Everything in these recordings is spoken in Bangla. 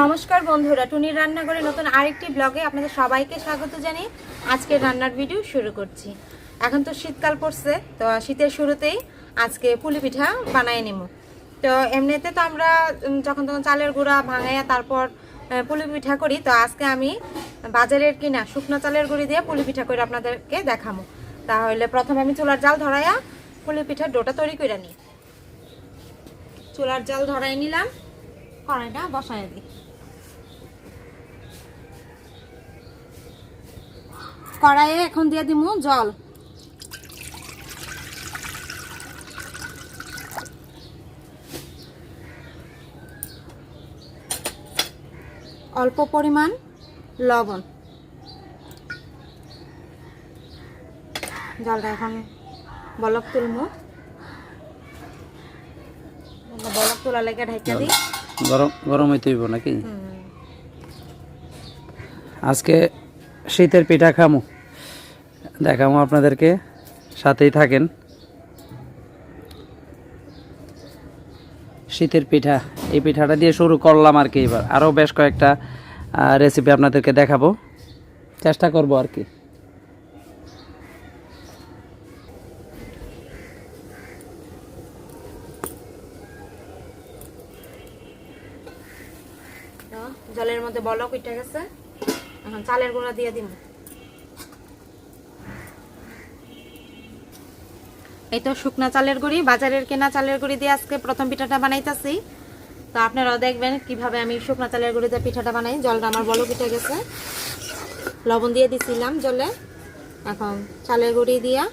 নমস্কার বন্ধুরা, টুনির রান্নাঘরে নতুন আরেকটি ব্লগে আপনাদের সবাইকে স্বাগত জানিয়ে আজকের রান্নার ভিডিও শুরু করছি। এখন তো শীতকাল পড়ছে, তো শীতের শুরুতেই আজকে পুলি পিঠা বানাই নিব তো এমনিতে তো আমরা যখন তখন চালের গুঁড়া ভাঙাইয়া তারপর পুলি পিঠা করি, তো আজকে আমি বাজারের কিনা শুকনো চালের গুঁড়ি দিয়ে পুলি পিঠা করে আপনাদেরকে দেখাবো। তাহলে প্রথমে আমি চুলার জাল ধরাইয়া পুলি পিঠার ডোটা তৈরি করে নিই। চুলার জাল ধরাই নিলাম, কড়াইটা বসাই দিই। কড়াইয়ে এখন দিয়ে দিমু জল। অল্প পরিমাণ লবণ। জলটা এখন বলক তুলমু। বলক তোলা লেগে ঢাইকা দিই। গরম গরম হইতে হইব নাকি? আজকে শীতের পিঠা খামু। দেখামু আপনাদেরকে, সাথেই থাকেন। শীতের পিঠা, এই পিঠাটা দিয়ে শুরু করলাম আর কি এবার। আরও বেশ কয়েকটা রেসিপি আপনাদেরকে দেখাবো। চেষ্টা করব আর কি। জলের মধ্যে বলক উঠে গেছে। এখন চালের গুঁড়া দিয়ে দিব। এই তো শুকনা চালের গুঁড়ি, বাজারের কেনা চালের গুঁড়ি দিয়ে আজকে প্রথম পিঠাটা বানাইতেছি। তো আপনারাও দেখবেন কীভাবে আমি শুকনা চালের গুঁড়ি দিয়ে পিঠাটা বানাই। জলটা আমার বলো পিঠে গেছে। লবণ দিয়ে দিছিলাম জলে। এখন চালের গুঁড়ি দিয়া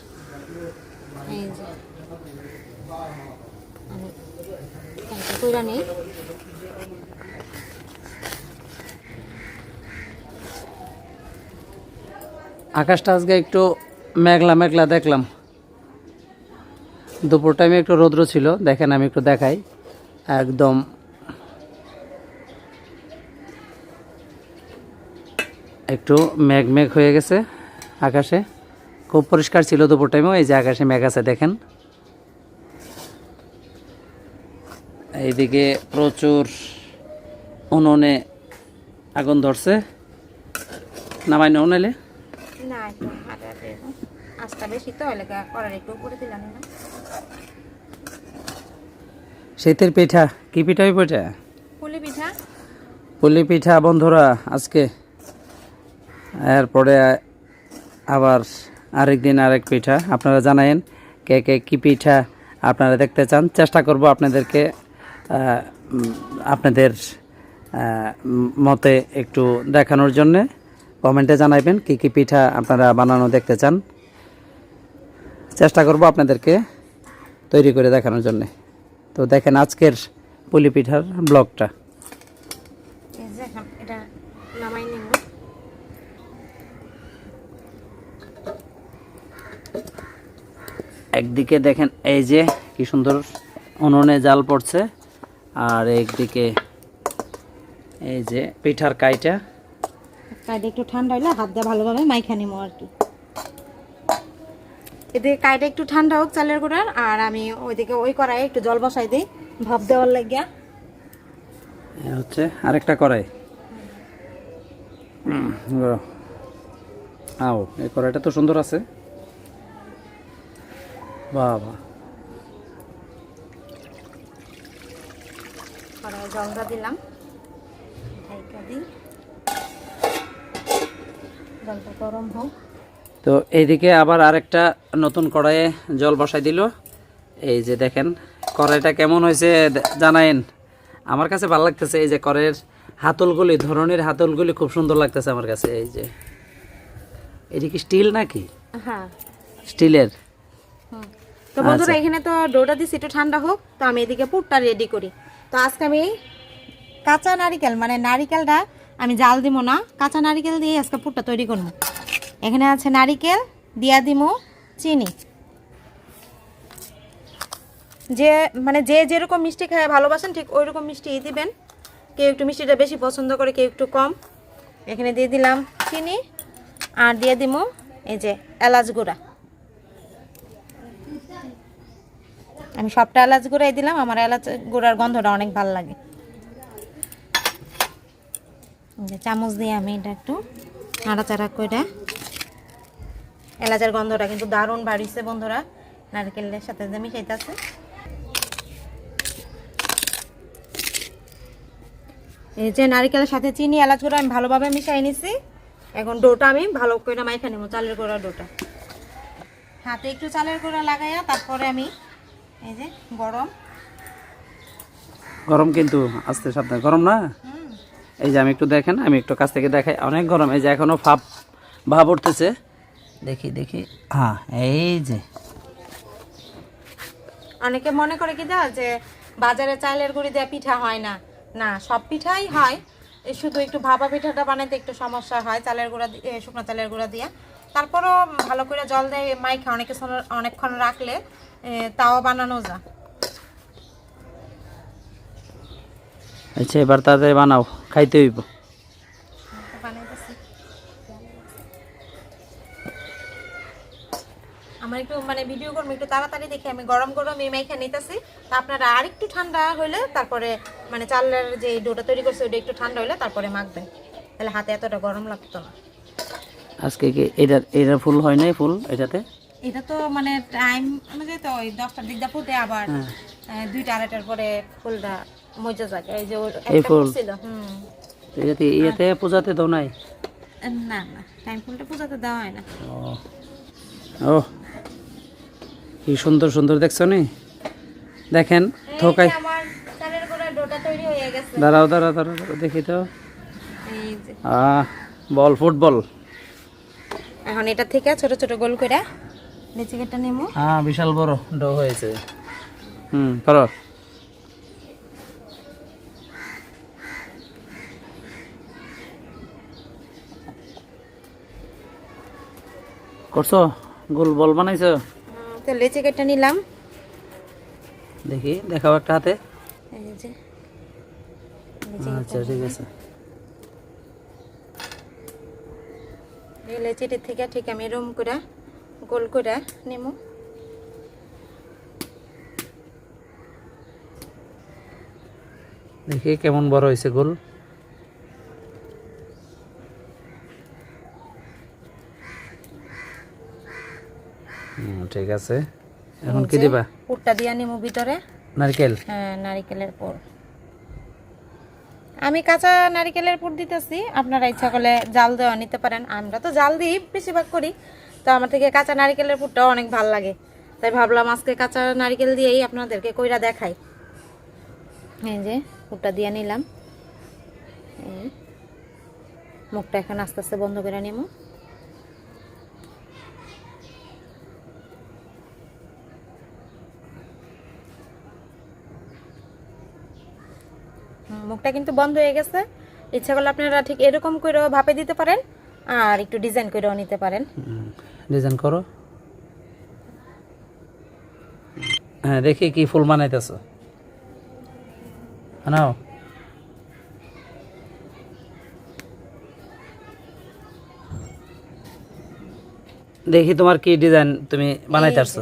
এই যে। নেই। আকাশটা আজকে একটু মেঘলা মেঘলা দেখলাম। দুপুর টাইমে একটু রৌদ্র ছিল। দেখেন, আমি একটু দেখাই। একদম। একটু মেঘ মেঘ হয়ে গেছে আকাশে। খুব পরিষ্কার ছিল দুপুর টাইমেও এই যে আকাশে মেঘ আছে, দেখেন। এইদিকে প্রচুর উনুনে আগুন ধরছে। নামাই নাও নাইলে। না আস্তা বেশি তো, এলাকা করার একটু উপরে দিলাম না। শীতের পিঠা কি পিঠা পিঠা? পুলি পিঠা। পুলি পিঠা বন্ধুরা আজকে। এরপরে আবার আরেকদিন আরেক পিঠা আপনারা জানায়েন কে কে কী পিঠা আপনারা দেখতে চান। চেষ্টা করব আপনাদেরকে আপনাদের মতে একটু দেখানোর জন্যে। কমেন্টে জানাইবেন কী কী পিঠা আপনারা বানানো দেখতে চান। চেষ্টা করব আপনাদেরকে তৈরি করে দেখানোর জন্যে। তো দেখেন আজকের পুলি পিঠার ব্লগটা নিব। একদিকে দেখেন এই যে কি সুন্দর উনুনে জাল পড়ছে আর একদিকে এই যে পিঠার কাইটা কাইটা একটু ঠান্ডা হলে হাত দিয়ে ভালোভাবে মাইখা নিব আর কি। এদিকে কাইটা একটু ঠান্ডা হোক চালের গুঁড়ার আর আমি ওইদিকে ওই কড়াই একটু জল বসাই দিই ভাপ দেওয়ার লাগিয়া। এ হচ্ছে আরেকটা কড়াই। আও এই কড়াইটা তো সুন্দর আছে। বাবা। কড়াই জলটা দিলাম। জলটা গরম হোক। তো এইদিকে আবার আরেকটা নতুন কড়াইয়ে জল বসাই দিল। এই যে দেখেন কড়াইটা কেমন হয়েছে জানায়েন। আমার কাছে ভালো লাগতেছে এই যে কড়াইয়ের হাতলগুলি ধরনের হাতলগুলি খুব সুন্দর লাগতেছে আমার কাছে এই যে। এটি কি স্টিল নাকি? হ্যাঁ। স্টিলের। তো বন্ধুরা এখানে তো ডোটা দিছি একটু ঠান্ডা হোক তো আমি এদিকে পুরটা রেডি করি। তো আজকে আমি কাঁচা নারিকেল মানে নারিকেলটা আমি জাল দিব না কাঁচা নারিকেল দিয়ে আজকে পুরটা তৈরি করব। এখানে আছে নারিকেল, দিয়া দিমু, চিনি। যে মানে যে যেরকম মিষ্টি খায়, ভালোবাসেন, ঠিক ওই রকম মিষ্টি দিবেন। কেউ একটু মিষ্টিটা বেশি পছন্দ করে, কেউ একটু কম। এখানে দিয়ে দিলাম চিনি, আর দিয়ে দিমু এই যে এলাচ গুঁড়া। আমি সবটা এলাচ গুঁড়াই দিলাম, আমার এলাচ গুঁড়ার গন্ধটা অনেক ভালো লাগে। চামচ দিয়ে আমি এটা একটু নাড়াচাড়া করে এলাচের গন্ধটা কিন্তু দারুণ বাড়িছে বন্ধুরা। নারকেলের সাথে যে মিশাইতেছে। এই যে নারকেলের সাথে চিনি এলাচ গুঁড়ো আমি ভালোভাবে মিশাই নিছি। এখন ডোটা আমি ভালো করে মাইখা নেব চালের গুঁড়া ডোটা। হাতে একটু চালের গুঁড়া লাগাইয়া তারপরে আমি এই যে গরম। গরম কিন্তু আস্তে সাবধানে গরম না? এই যে আমি একটু দেখেন আমি একটু কাছ থেকে দেখাই অনেক গরম এই যে এখনও ভাব ভাব উঠতেছে। দেখি দেখি। হ্যাঁ এই যে। অনেকে মনে করে কি দা যে বাজারে চালের গুঁড়ি দেওয়া পিঠা হয় না? না সব পিঠাই হয়। শুধু একটু ভাপা পিঠাটা বানাইতে একটু সমস্যা হয় চালের গুঁড়া শুকনো চালের গুঁড়া দিয়ে। তারপরও ভালো করে জল দিয়ে মাইখা অনেক অনেকক্ষণ রাখলে তাও বানানো যায় আচ্ছা এবার তাদের বানাও খাইতে হইব। আমার একটু মানে ভিডিও করব একটু তাড়াতাড়ি দেখে আমি গরম গরম এই মাইখা নিতেছি। তা আপনারা আর একটু ঠান্ডা হলে তারপরে মানে চালের যে ডোটা তৈরি করছে ওটা একটু ঠান্ডা হলে তারপরে মাখবেন। তাহলে হাতে এতটা গরম লাগতো না। আজকে কি এটার এটার ফুল হয় নাই ফুল এটাতে? এটা তো মানে টাইম অনুযায়ী তো ওই দশটার দিক দিয়ে ফুটে আবার হ্যাঁ। দুইটা আড়াইটার পরে ফুলটা মজা যায়। এই যে এই ফুল? ছিল হুম। এটাতে ইয়েতে পূজাতে দাও নাই? না না টাইম ফুলটা পূজাতে দেওয়া হয় না। ও ও কি সুন্দর সুন্দর দেখছ নি? দেখেন থোকাই এই যে আমার চালের গোড়া ডোটা তৈরি হয়ে গেছে। দাঁড়াও দাঁড়াও দাঁড়াও দেখি তো। আহ বল ফুটবল। এখন এটা থেকে ছোট ছোট গোল করে লিচি কেটে নেব হ্যাঁ বিশাল বড় ডো হয়েছে। হুম করো। করছ? গোল বল বানাইছো? তো লিচি কেটে নিলাম। দেখি দেখাও একটা হাতে। আচ্ছা ঠিক আছে। এই লিচিটির থেকে ঠিক আমি রুম করে গোল করে নেব দেখি কেমন বড় হয়েছে গোল। ঠিক আছে। এখন কি দিবা? পুরটা দিয়ে নিমু ভিতরে। নারকেল? হ্যাঁ নারিকেলের পুর। আমি কাঁচা নারকেলের পুর দিতেছি। আপনারা ইচ্ছা করলে জাল দেওয়া নিতে পারেন। আমরা তো জাল দিই বেশিরভাগ করি। তো আমার থেকে কাঁচা নারিকেলের পুরটাও অনেক ভালো লাগে। তাই ভাবলাম আজকে কাঁচা নারিকেল দিয়েই আপনাদেরকে কইরা দেখাই। এই যে পুরটা দিয়ে নিলাম। মুখটা এখন আস্তে আস্তে বন্ধ করে নিব মুখটা কিন্তু বন্ধ হয়ে গেছে। ইচ্ছা করলে আপনারা ঠিক এরকম করেও ভাপে দিতে পারেন আর একটু ডিজাইন করেও নিতে পারেন। ডিজাইন করো। হ্যাঁ দেখি কি ফুল বানাইতেছো। নাও দেখি তোমার কি ডিজাইন তুমি বানাইতে আসছো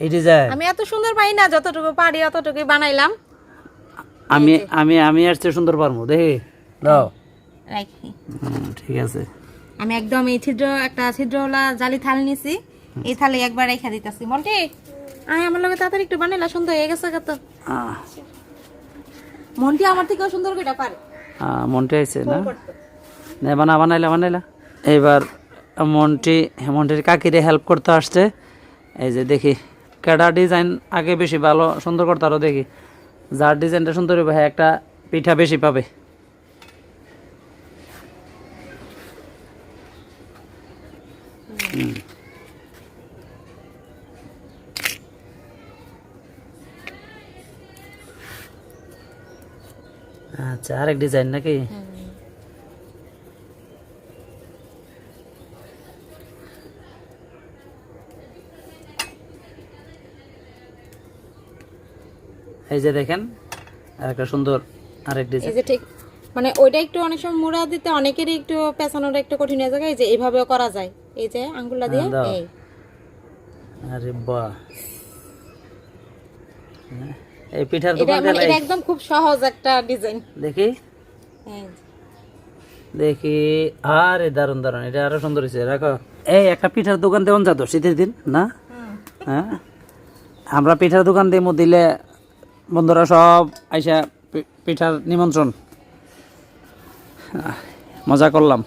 এই ডিজাইন। আমি এত সুন্দর পাই না যতটুকু পারি অতটুকুই বানাইলাম। আমি আমি আমি আসছে সুন্দর পারব দেখি দাও। রাখি ঠিক আছে। আমি একদম এই ছিদ্র একটা ছিদ্রওয়ালা জালি থাল নিছি এই থালে একবার রেখে দিতেছি। মন্টি আয় আমার লগে তাড়াতাড়ি একটু বানাইলা সুন্দর হয়ে গেছে কত মন্টি আমার থেকেও সুন্দর করে পারে। আহ, মনটি আইছে না। নে বানা বানাইলা বানাইলা। এবার মন্টি মন্টির কাকিরে হেল্প করতে আসছে। এই যে দেখি কেডা ডিজাইন আগে বেশি ভালো সুন্দর করতে আরও দেখি। যার ডিজাইনটা সুন্দর হবে হ্যাঁ একটা পিঠা বেশি পাবে। আচ্ছা আরেক ডিজাইন নাকি? এই যে দেখেন আর একটা সুন্দর আরেক এই যে ঠিক মানে ওইটা একটু অনেক সময় মোড়া দিতে অনেকেরই একটু পেছানোটা একটু কঠিন হয়ে যায় এই যে এইভাবেও করা যায়। এই যে আঙ্গুলটা দিয়ে হ্যাঁ, এই। আরে বাহ। এই পিঠার এটা দোকান মানে এটা একদম খুব সহজ একটা ডিজাইন দেখি। দেখি আরে দারুণ দারুণ এটা আরও সুন্দর হয়েছে রাখো। এই একটা পিঠার দোকান দেওয়ান যা তো শীতের দিন না? হ্যাঁ? আমরা পিঠার দোকান দেবো দিলে বন্ধুরা সব আইসা পিঠার নিমন্ত্রণ। মজা করলাম।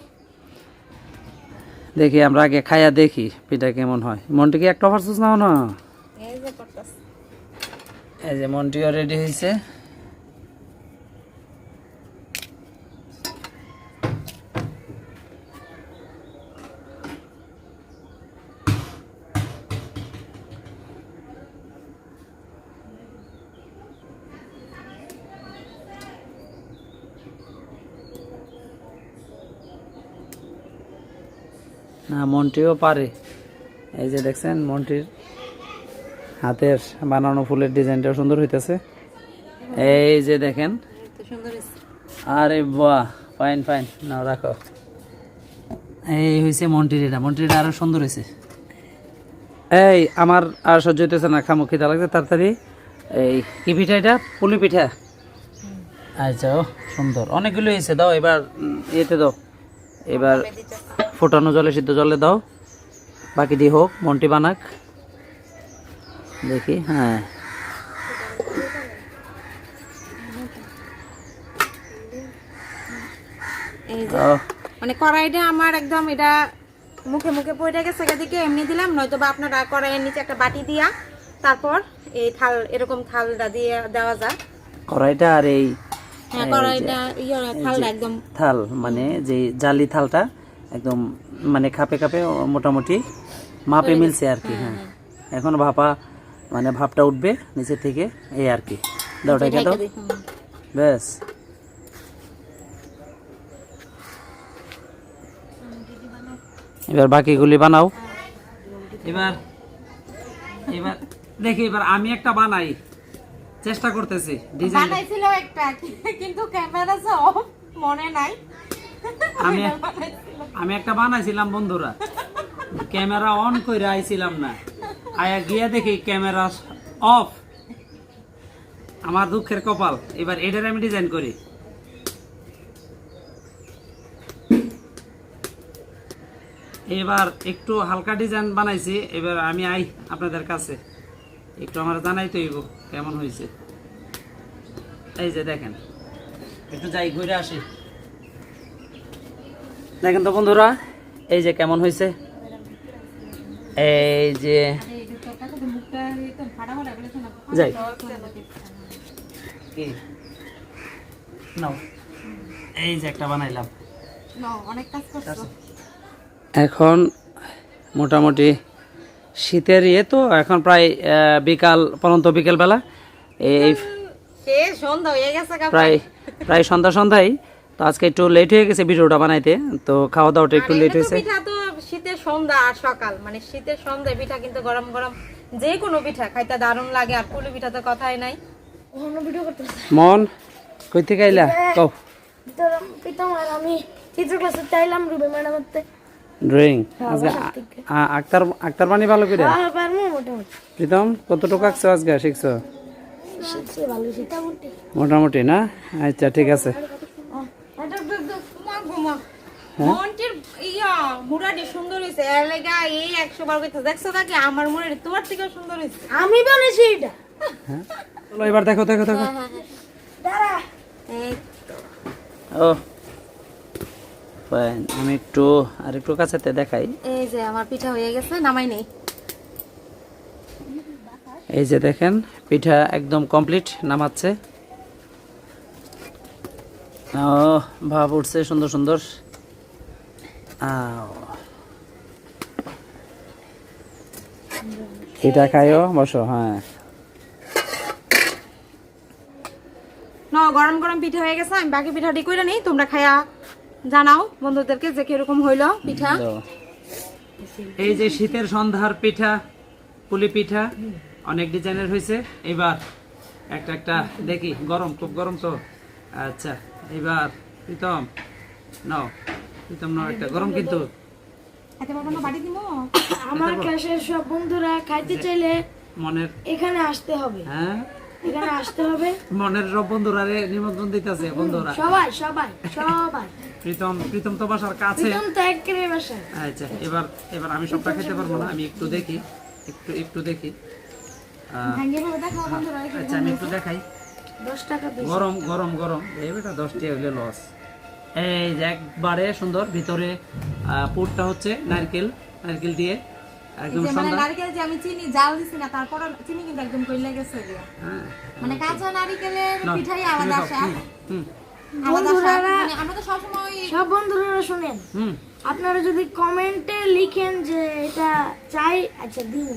দেখি আমরা আগে খাইয়া দেখি পিঠা কেমন হয়। মনটি কি একটা অফার না করতেছে। এই যে মনটিও রেডি হয়েছে না মনটিও পারে। এই যে দেখছেন মনটির হাতের বানানো ফুলের ডিজাইনটাও সুন্দর হইতেছে। এই যে দেখেন। আরে বাহ ফাইন ফাইন। নাও রাখো। এই হয়েছে মন্টির এটা। মন্টির এটা আরও সুন্দর হয়েছে এই আমার আর সহ্য হইতেছে না খামো খিদা লাগছে তাড়াতাড়ি। এই কি পিঠা এটা? পুলি পিঠা। আচ্ছা ও সুন্দর। অনেকগুলো হয়েছে দাও এবার ইয়েতে দাও। এবার ফোটানো জলে সিদ্ধ জলে দাও। বাকি দিয়ে হোক মন্টি বানাক। দেখি হ্যাঁ। মানে কড়াইটা আমার একদম এটা মুখে মুখে পড়ে গেছে দিকে এমনি দিলাম নয়তো বা আপনারা কড়াইয়ের নিচে একটা বাটি দিয়া তারপর এই থাল এরকম থালটা দিয়ে দেওয়া যায় কড়াইটা আর এই হ্যাঁ কড়াইটা ইয়ে থালটা একদম থাল মানে যে জালি থালটা একদম মানে খাপে খাপে মোটামুটি মাপে মিলছে আর কি হ্যাঁ এখন ভাপা মানে ভাপটা উঠবে নিচে থেকে এই আর কি। দাও ঢেকে দাও। হুম। ব্যাস। এবার বাকিগুলি বানাও। এবার এবার দেখি এবার আমি একটা বানাই। চেষ্টা করতেছি ডিজাইন বানাইছিল একটা কিন্তু ক্যামেরা অফ মনে নাই। আমি আমি একটা বানাইছিলাম, বন্ধুরা। ক্যামেরা অন করে আইছিলাম না। আয়া গিয়া দেখি ক্যামেরা অফ। আমার দুঃখের কপাল। এবার এটার আমি ডিজাইন করি। এবার একটু হালকা ডিজাইন বানাইছি। এবার আমি আই আপনাদের কাছে। একটু আমার জানাই তো কেমন হয়েছে এই যে দেখেন। একটু যাই ঘুরে আসি। দেখেন তো বন্ধুরা এই যে কেমন হয়েছে? এই যে যাই। নাও। এই যে একটা বানাইলাম। এখন মোটামুটি শীতের ইয়ে তো এখন প্রায় বিকাল পরন্ত বিকেলবেলা। এই প্রায় প্রায়। সন্ধ্যা সন্ধ্যায় তো আজকে একটু লেট হয়ে গেছে ভিডিওটা বানাইতে তো খাওয়া দাওয়াটা একটু লেট হয়েছে। পিঠা তো শীতের সন্ধ্যা আর সকাল মানে শীতের সন্ধ্যায় পিঠা কিন্তু গরম গরম যে কোনো পিঠা খাইতে দারুণ লাগে আর পুলি পিঠা তো কথাই নাই। মন কই থেকে আইলা? কও। ভিতরে আর আমি চিত্র ক্লাসে চাইলাম রুবে ড্রয়িং আজকে আক্তার আক্তার বানি ভালো করে? প্রীতম কতটুকু আঁকছো আজকে? শিখছো? মোটামুটি না? আচ্ছা ঠিক আছে। মনটির ইয়া মুরাটি সুন্দর হয়েছে এর লেগা এই একশো বার কইতে দেখছ নাকি আমার মুরাটি তোমার থেকেও সুন্দর হয়েছে আমি বানাইছি এটা। চলো এবার দেখো দেখো দেখো। দাঁড়া। এই ও ফাইন আমি একটু আর একটু কাছেতে দেখাই। এই যে আমার পিঠা হয়ে গেছে নামাই নেই। এই যে দেখেন পিঠা একদম কমপ্লিট নামাচ্ছে। ও ভাব উঠছে সুন্দর সুন্দর। পিঠা খাইও বসো হ্যাঁ। না গরম গরম পিঠা হয়ে গেছে আমি বাকি পিঠাটি কইরা নেই তোমরা খায়া জানাও বন্ধুদেরকে যে কীরকম হইল পিঠা। এই যে শীতের সন্ধ্যার পিঠা পুলি পিঠা অনেক ডিজাইনের হয়েছে এবার একটা একটা দেখি গরম খুব গরম তো। আচ্ছা এবার প্রীতম নাও। প্রীতম নাও একটা গরম কিন্তু। খাইতে পারব না বাড়ি দিব? আমার ক্লাসের সব বন্ধুরা খাইতে চাইলে মনের এখানে আসতে হবে। হ্যাঁ? এখানে আসতে হবে। মনের সব বন্ধুরা রে নিমন্ত্রণ দিতেছে বন্ধুরা। সবাই সবাই সবাই। প্রীতম প্রীতম তো বাসার কাছে। প্রীতম তো একেবারে বাসায়। আচ্ছা এবার এবার আমি সবটা খেতে পারব না আমি একটু দেখি একটু একটু দেখি। একটু আচ্ছা আমি একটু দেখাই। দশ টাকা গরম গরম গরম। এই বেটা দশটি হইলে লস এই যে একবারে সুন্দর ভিতরে পুরটা হচ্ছে নারকেল নারকেল দিয়ে একদম মানে নারকেল যে আমি চিনি জাল দিছি না তারপর চিনি কিন্তু একদম কইলে গেছে। হ্যাঁ মানে কাঁচা নারকেলের পিঠাই আলাদা স্বাদ বন্ধুরা- মানে আমরা তো সবসময় সব বন্ধুরা শুনেন। হুম। আপনারা যদি কমেন্টে লিখেন যে এটা চাই আচ্ছা দিন।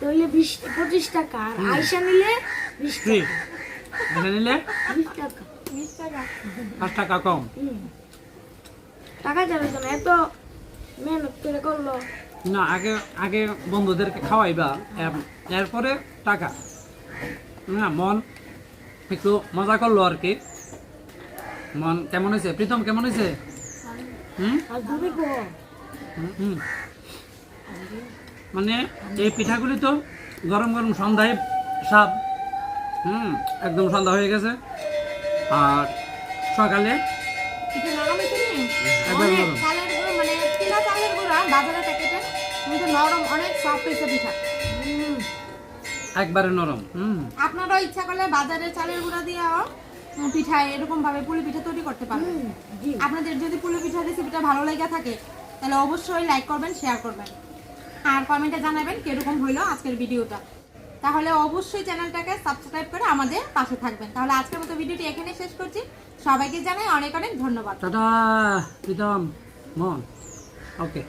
তাহলে বিশ পঁচিশ টাকা। আর আইসা নিলে বিশ টাকা। নিলে? বিশ টাকা। বিশ টাকা। পাঁচ টাকা কম। হুম। টাকা যাবে তো না এত মেহনত করে করল। না আগে আগে বন্ধুদেরকে খাওয়াইবা এর- এরপরে টাকা। না মন একটু মজা করল আর কি। মন কেমন হয়েছে? প্রীতম কেমন হয়েছে। মানে এই পিঠাগুলি তো গরম গরম সন্ধ্যায় স্বাদ। হুম একদম সন্ধ্যা হয়ে গেছে। আর সকালে পিঠে নরম হয়েছে নি? একদম। অনেক চালের গুঁড়ো মানে কিনা চালের গুঁড়া বাজারে প্যাকেটে কিন্তু নরম অনেক সফট হয়েছে পিঠা। একবারে নরম ইচ্ছা করলে বাজারের চালের গুঁড়া দিয়েও উম, পিঠা এরকম ভাবে পুলি পিঠা তৈরি করতে পারবেন। আপনাদের যদি পুলি পিঠা রেসিপিটা ভালো লেগে থাকে তাহলে অবশ্যই লাইক করবেন শেয়ার করবেন। আর কমেন্টে জানাবেন কীরকম হইল আজকের ভিডিওটা তাহলে অবশ্যই চ্যানেলটাকে সাবস্ক্রাইব করে আমাদের পাশে থাকবেন। তাহলে আজকের মতো ভিডিওটি এখানে শেষ করছি। সবাইকে জানাই অনেক অনেক ধন্যবাদ। দাদা প্রীতম মন ওকে